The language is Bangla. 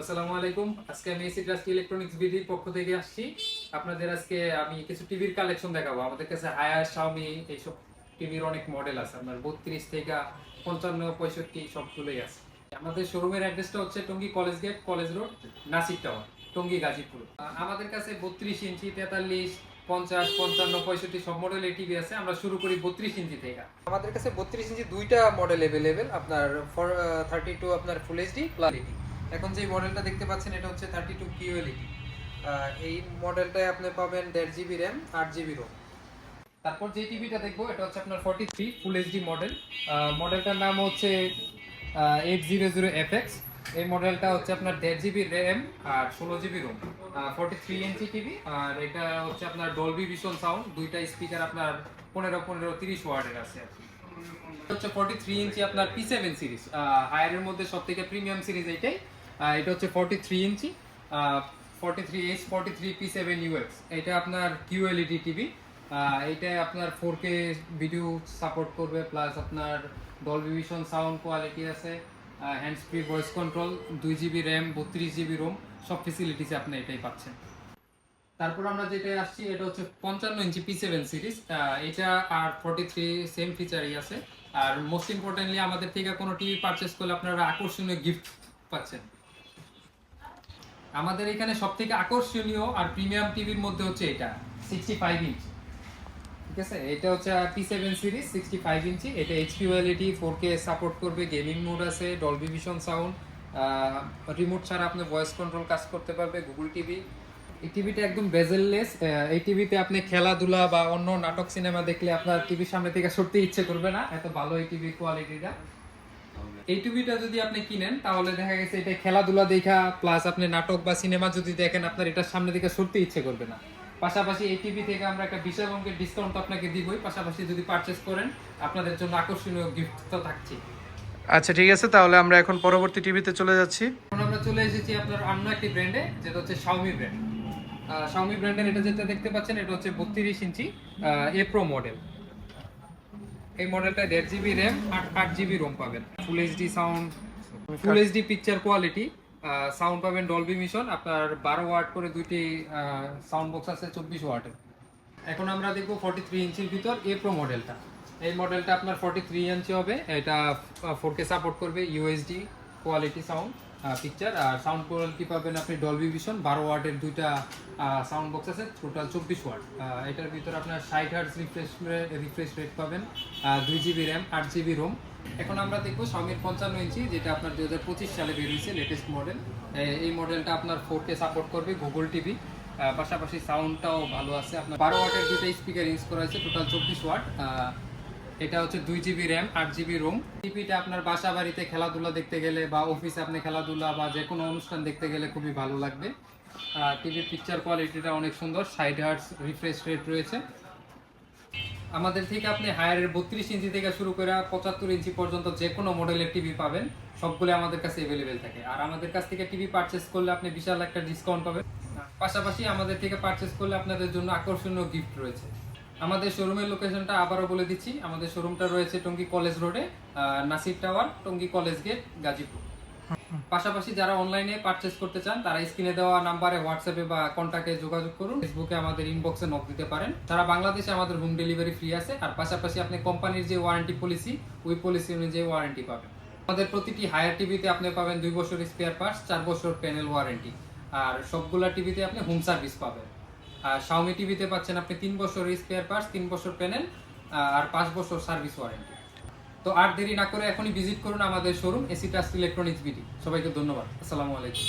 আসসালামু আলাইকুম। আজকে আমি এসি ট্রাস্ট ইলেকট্রনিক্স বিডির পক্ষ থেকে আসছি। আপনাদের আজকে আমি কিছু টিভির কালেকশন দেখাবো। আমাদের কাছে হায়ার শাওমি এইসব টিভির অনেক মডেল আছে। আপনার বত্রিশ থেকে পঞ্চান্ন, পঁয়ষট্টি সবগুলোই আছে। আমাদের শোরুমের অ্যাড্রেসটা হচ্ছে Tongi college gate college road Nasir tower Tongi Gazipur. আমাদের কাছে বত্রিশ ইঞ্চি, তেতাল্লিশ, পঞ্চাশ, পঞ্চান্ন, পঁয়ষট্টি সব মডেলের টিভি আছে। আমরা শুরু করি বত্রিশ ইঞ্চি থেকে। আমাদের কাছে বত্রিশ ইঞ্চি দুইটা মডেল অ্যাভেলেবেল আপনার থার্টি টু আপনার ফুল এইচডি প্লাস এখন যে মডেলটা দেখতে পাচ্ছেন, এটা হচ্ছে থার্টি টু কিউএলইডি এই মডেলটায় আপনি পাবেন দেড় জিবি র্যাম আট জিবি রোম তারপর যে টিভিটা দেখব, এটা হচ্ছে আপনার forty three full HD model মডেলটার নাম হচ্ছে eight zero zero F X এই মডেলটা হচ্ছে আপনার দেড় জিবি র্যাম আর ষোলো GB ROM forty three inch TV আর এটা হচ্ছে আপনার ডলবি ভিশন সাউন্ড দুইটা স্পিকার আপনার পনেরো পনেরো তিরিশ ওয়ার্ডের আছে হচ্ছে ফর্টি থ্রি ইঞ্চি আপনার পি সেভেন সিরিজ হায়ারের মধ্যে সব থেকে প্রিমিয়াম সিরিজ এইটাই। এটা হচ্ছে forty three inch forty three H forty three P seven UX এটা আপনার কিউএলইডি টিভি এইটা আপনার ফোর কে ভিডিও সাপোর্ট করবে প্লাস আপনার ডলবি ভিশন সাউন্ড কোয়ালিটি আছে হ্যান্ডস ফ্রি ভয়েস কন্ট্রোল দুই জিবি র্যাম বত্রিশ জিবি রোম সব ফেসিলিটিস আপনি এটাই পাচ্ছেন। তারপর আমরা যেটা আসছি, এটা হচ্ছে পঞ্চান্ন ইঞ্চি পি সেভেন সিরিজ এটা আর ফর্টি থ্রি সেম ফিচারই আছে। আর মোস্ট ইম্পর্টেন্টলি আমাদের থেকে কোনো টিভি পারচেস করলে আপনারা আকর্ষণীয় গিফট পাচ্ছেন। আমাদের এখানে সব থেকে আকর্ষণীয় আর প্রিমিয়াম টিভির মধ্যে হচ্ছে এটা সিক্সটি ফাইভ ইঞ্চি ঠিক আছে? এটা হচ্ছে P seven series sixty five inch এটা HP quality four K support করবে গেমিং মোড আছে ডলবি ভিশন সাউন্ড রিমোট ছাড়া আপনি ভয়েস কন্ট্রোল কাজ করতে পারবে গুগল টিভি এই টিভিটা একদম বেজেললেস এই টিভিতে আপনি খেলাধুলা বা অন্য নাটক, সিনেমা দেখলে আপনার টিভির সামনে থেকে সত্যি ইচ্ছে করবে না। এত ভালো এই টিভির কোয়ালিটিটা এই টিভিটা যদি আপনি কিনেন তাহলে দেখা গেছে এটা খেলাধুলা দেখা প্লাস আপনি নাটক বা সিনেমা যদি দেখেন আপনার এটার সামনে দিকে সরতে ইচ্ছে করবে না। পাশাপাশি এই টিভি থেকে আমরা একটা বিশাল অঙ্কের ডিসকাউন্ট আপনাকে দিবই। পাশাপাশি যদি পারচেস করেন আপনাদের জন্য আকর্ষণীয় গিফট তো থাকছে আচ্ছা ঠিক আছে তাহলে আমরা এখন পরবর্তী টিভিতে চলে যাচ্ছি। এখন আমরা চলে এসেছি আপনার অন্য একটি ব্র্যান্ডে যেটা হচ্ছে শাওমি ব্র্যান্ড শাওমি ব্র্যান্ডের এটা যেটা দেখতে পাচ্ছেন এটা হচ্ছে বত্রিশ ইঞ্চি এ প্রো মডেল এই মডেলটা দেড় জিবি র্যাম আট আট জিবি রোম পাবেন। Full HD sound full HD picture quality sound পাবেন ডলবি মিশন আপনার বারো ওয়াট করে দুইটি সাউন্ড বক্স আছে চব্বিশ ওয়াটের এখন আমরা দেখব ফর্টি থ্রি ইঞ্চির ভিতর এ প্রো মডেলটা এই মডেলটা আপনার ফর্টি থ্রি ইঞ্চি হবে এটা ফোর কে সাপোর্ট করবে ইউএসডি কোয়ালিটি সাউন্ড পিকচার আর সাউন্ড কোয়ালিটি পাবেন আপনি ডলবি ভিশন বারো ওয়াটের দুইটা সাউন্ড বক্স আছে টোটাল চব্বিশ ওয়াট এটার ভিতর আপনার ষাট হার্স রিফ্রেশ রিফ্রেশ রেট পাবেন দুই জিবি র্যাম আট জিবি রোম এখন আমরা দেখব শাওমির পঞ্চান্ন ইঞ্চি, যেটা আপনার দু হাজার পঁচিশ সালে বেরিয়েছে লেটেস্ট মডেল এই মডেলটা আপনার ফোর কে সাপোর্ট করবে গুগল টিভি পাশাপাশি সাউন্ডটাও ভালো আছে। আপনার বারো ওয়াটের দুইটা স্পিকার ইউজ করা হয়েছে টোটাল চব্বিশ ওয়াট এটা হচ্ছে দুই জিবি র্যাম আট জিবি রোম টিভিটা আপনার বাসা বাড়িতে খেলাধুলা দেখতে গেলে বা অফিসে আপনি খেলাধুলা বা যে কোনো অনুষ্ঠান দেখতে গেলে খুবই ভালো লাগবে। টিভির পিকচার কোয়ালিটিটা অনেক সুন্দর সাইড হার্টস রিফ্রেশ রেট রয়েছে। আমাদের থেকে আপনি হায়ারের বত্রিশ ইঞ্চি থেকে শুরু করে পঁচাত্তর ইঞ্চি পর্যন্ত যে কোনো মডেলের টিভি পাবেন। সবগুলো আমাদের কাছে অ্যাভেলেবেল থাকে। আর আমাদের কাছ থেকে টিভি পারচেস করলে আপনি বিশাল একটা ডিসকাউন্ট পাবেন। পাশাপাশি আমাদের থেকে পারচেস করলে আপনাদের জন্য আকর্ষণীয় গিফট রয়েছে। আমাদের শোরুমের লোকেশনটা আবারও বলে দিচ্ছি। আমাদের শোরুমটা রয়েছে টঙ্গী কলেজ রোডে Nasir tower Tongi college gate Gazipur. পাশাপাশি যারা অনলাইনে পারচেস করতে চান, তারা স্ক্রিনে দেওয়া নাম্বারে হোয়াটসঅ্যাপে বা কন্ট্যাক্টে যোগাযোগ করুন। ফেসবুকে আমাদের ইনবক্সে নক দিতে পারেন। সারা বাংলাদেশে আমাদের হোম ডেলিভারি ফ্রি আছে। আর পাশাপাশি আপনি কোম্পানির যে ওয়ারেন্টি পলিসি ওই পলিসি অনুযায়ী ওয়ারেন্টি পাবেন। আমাদের প্রতিটি হায়ার টিভিতে আপনি পাবেন দুই বছর স্পেয়ার পার্টস চার বছর প্যানেল ওয়ারেন্টি আর সবগুলা টিভিতে আপনি হোম সার্ভিস পাবেন। শাওমি টিভিতে পাচ্ছেন আপনি তিন বছর স্পেয়ার পার্টস তিন বছর প্যানেল আর পাঁচ বছর সার্ভিস ওয়ারেন্টি তো আর দেরি না করে এখনই ভিজিট করুন আমাদের showroom AC trust electronics BD সবাইকে ধন্যবাদ। আসসালামু আলাইকুম।